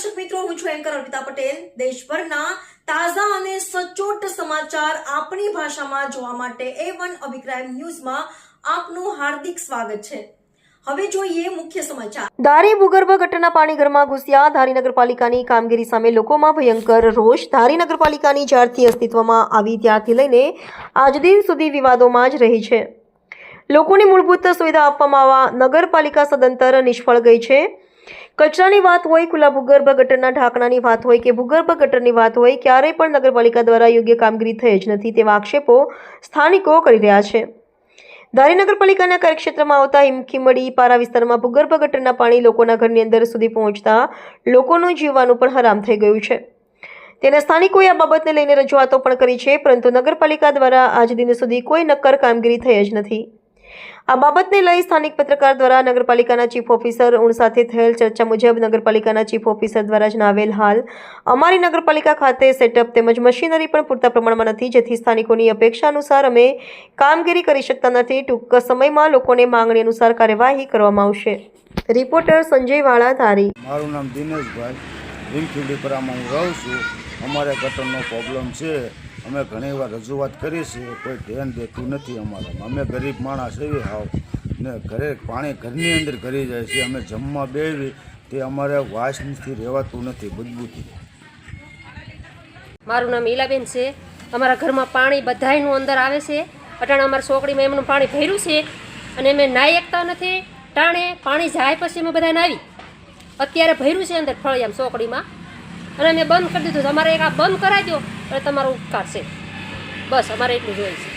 દર્શક મિત્રો, હું છું એન્કર અર્પિતા પટેલ. દેશભરના તાજા અને સચોટ સમાચાર આપણી ભાષામાં જોવા માટે એ વન અભિક્રાય ન્યૂઝમાં આપનું હાર્દિક સ્વાગત છે. હવે જોઈએ મુખ્ય સમાચાર. ધારી ભૂગર્ભ ગટરના પાણી ઘરમાં ઘૂસ્યા. ધારી નગરપાલિકાની કામગીરી સામે લોકોમાં ભયંકર રોષ. ધારી નગરપાલિકાની જ્યારથી અસ્તિત્વમાં આવી ત્યારથી લઈને આજ દિન સુધી વિવાદોમાં જ રહી છે. લોકોને મૂળભૂત સુવિધા આપવામાં આવવા નગરપાલિકા સદંતર નિષ્ફળ ગઈ છે. કચરાની વાત હોય, ખુલ્લા ભૂગર્ભ ગટરના ઢાંકણાની વાત હોય કે ભૂગર્ભ ગટરની વાત હોય, ક્યારેય પણ નગરપાલિકા દ્વારા યોગ્ય કામગીરી થઈ જ નથી તેવા આક્ષેપો સ્થાનિકો કરી રહ્યા છે. ધારી નગરપાલિકાના કાર્યક્ષેત્રમાં આવતા હિમખીમડી પારા વિસ્તારમાં ભૂગર્ભ ગટરના પાણી લોકોના ઘરની અંદર સુધી પહોંચતા લોકોનું જીવવાનું પણ હરામ થઈ ગયું છે. તેના સ્થાનિકોએ આ બાબતને લઈને રજૂઆતો પણ કરી છે, પરંતુ નગરપાલિકા દ્વારા આજ દિન સુધી કોઈ નક્કર કામગીરી થઈ જ નથી. આ બાબતને લઈ સ્થાનિક પત્રકાર દ્વારા નગરપાલિકાના ચીફ ઓફિસર ઉણ સાથે થયેલ ચર્ચા મુજબ નગરપાલિકાના ચીફ ઓફિસર દ્વારા જણાવેલ હાલ, અમારી નગરપાલિકા ખાતે સેટઅપ તેમજ મશીનરી પણ પૂરતા પ્રમાણમાં નથી, જેથી સ્થાનિકોની અપેક્ષા અનુસાર અમે કામગીરી કરી શકતા નથી. ટૂંક સમયમાં લોકોને માંગણી અનુસાર કાર્યવાહી કરવામાં આવશે. રિપોર્ટર સંજય વાળા, ધારી. મારું નામ દિનેશભાઈ. રહું છું. અમારે ગટરનો પ્રોબ્લેમ છે. અમે ઘણી વાર રજૂઆત કરી છે કોઈ ધ્યાન દેતું નથી અમારામાં. અમે ગરીબ માણસ એવી હાવ ને ઘરે પાણી ઘરની અંદર ઘરી જાય છે, અમે જમવા બેવી તે અમારે વાસથી રહેવાતું નથી બદબૂથી મારું નામ ઈલાબેન છે. અમારા ઘરમાં પાણી બધાયનું અંદર આવે છે. અટાણે અમારા છોકરીમાં એમનું પાણી ભર્યું છે અને અમે નાહી એકતા નથી. ટાણે પાણી જાય પછી અમે બધા નાવી અત્યારે ભર્યું છે અંદર ફળિયામ ચોકડીમાં અને મેં બંધ કરી દીધું. તમારે એક આ બંધ કરાવી દો અને તમારો ઉપકાર બસ, અમારે એટલું જોઈએ છે.